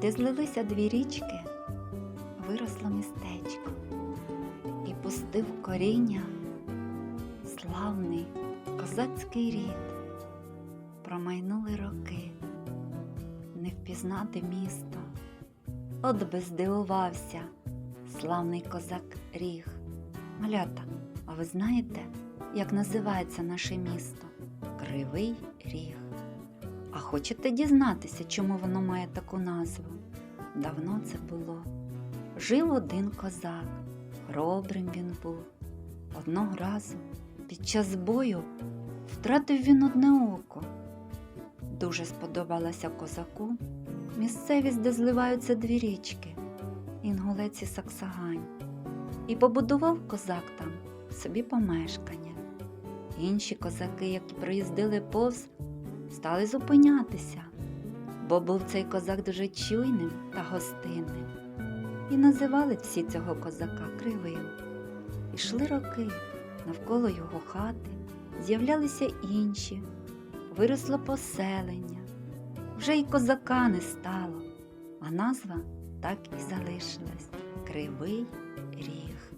де злилися дві річки, виросло містечко і пустив коріння славний козацький рід. Промайнули роки, не впізнати місто. От би здивувався славний козак Ріг. Малята, а ви знаєте, як називається наше місто? Кривий Ріг. А хочете дізнатися, чому воно має таку назву? Давно це було. Жив один козак, хоробрим він був. Одного разу під час бою втратив він одне око. Дуже сподобалася козаку місцевість, де зливаються дві річки Інгулець і Саксагань. І побудував козак там собі помешкання. Інші козаки, які проїздили повз, стали зупинятися, бо був цей козак дуже чуйним та гостинним. І називали всі цього козака кривим. Ішли роки, навколо його хати з'являлися інші, виросло поселення. Вже й козака не стало, а назва так і залишилась Кривий Ріг.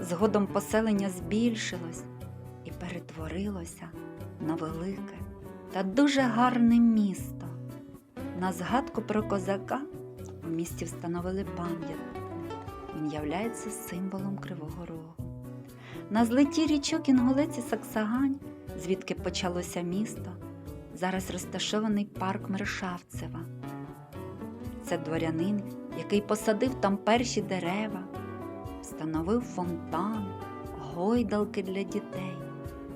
Згодом поселення збільшилось і перетворилося на велике та дуже гарне місто. На згадку про козака у місті встановили пам'ятник. Він являється символом Кривого Рогу. На злеті річок Інголець і Саксагань, звідки почалося місто, зараз розташований парк Мершавцева. Це дворянин, який посадив там перші дерева, встановив фонтан, гойдалки для дітей,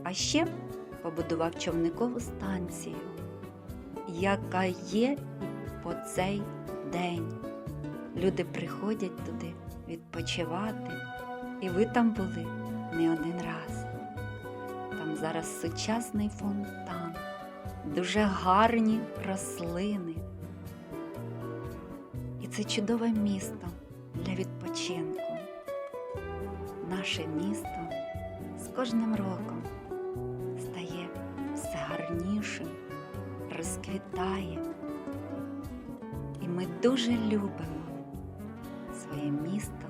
а ще побудував човникову станцію, яка є по цей день. Люди приходять туди відпочивати, і ви там були не один раз. Там зараз сучасний фонтан, дуже гарні рослини. І це чудове місто для відпочинку. Наше місто з кожним роком розквітає. І ми дуже любимо своє місто